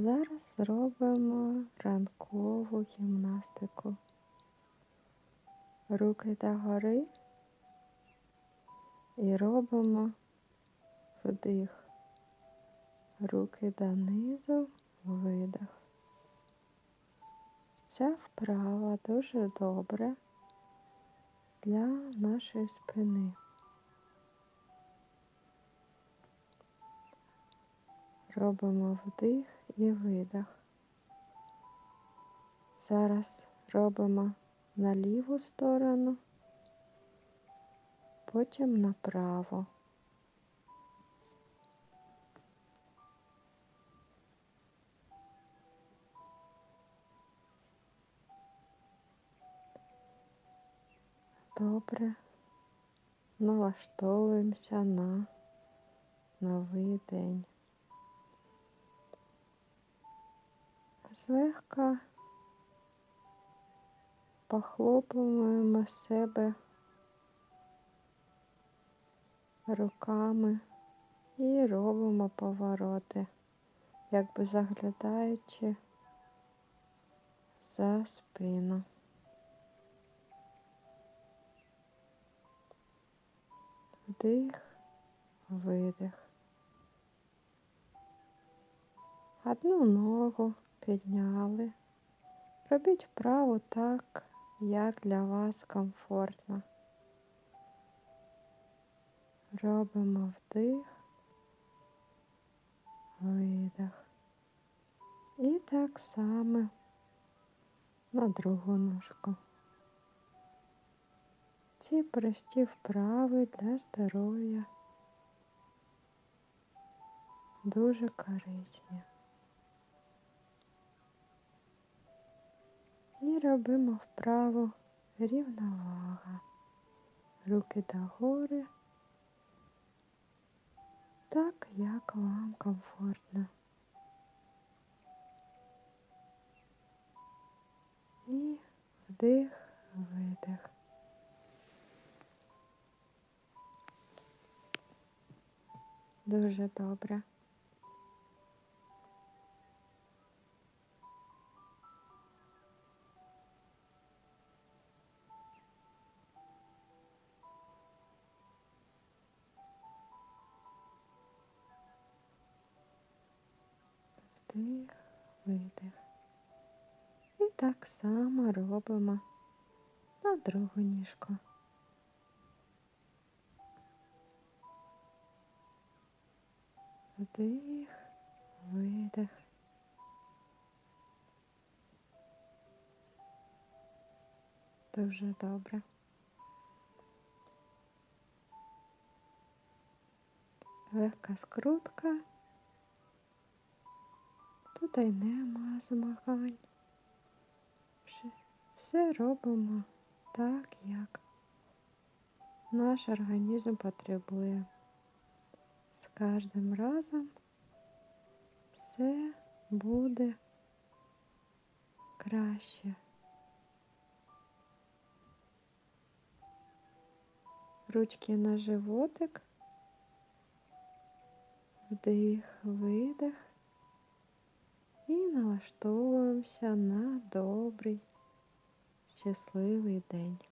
Зараз зробимо ранкову гімнастику. Руки догори і робимо вдих. Руки донизу, видих. Ця вправа дуже добре для нашої спини. Робимо вдих і видих. Зараз робимо на ліву сторону, потім направо. Добре, налаштовуємося на новий день. Злегка похлопуємо себе руками і робимо повороти, якби заглядаючи за спину. Вдих, видих. Одну ногу підняли. Робіть вправу так, як для вас комфортно. Робимо вдих, видих. І так само на другу ножку. Ці прості вправи для здоров'я дуже корисні. І робимо вправо рівновага. Руки догори, так як вам комфортно. І вдих, видих. Дуже добре. Вдих, видих. І так само робимо на другу ніжку. Вдих, видих. Дуже добре. Легка скрутка. Тут і нема змагань. Все робимо так, як наш організм потребує. З кожним разом все буде краще. Ручки на животик, вдих, видих і налаштовуємося на добрий, щасливий день.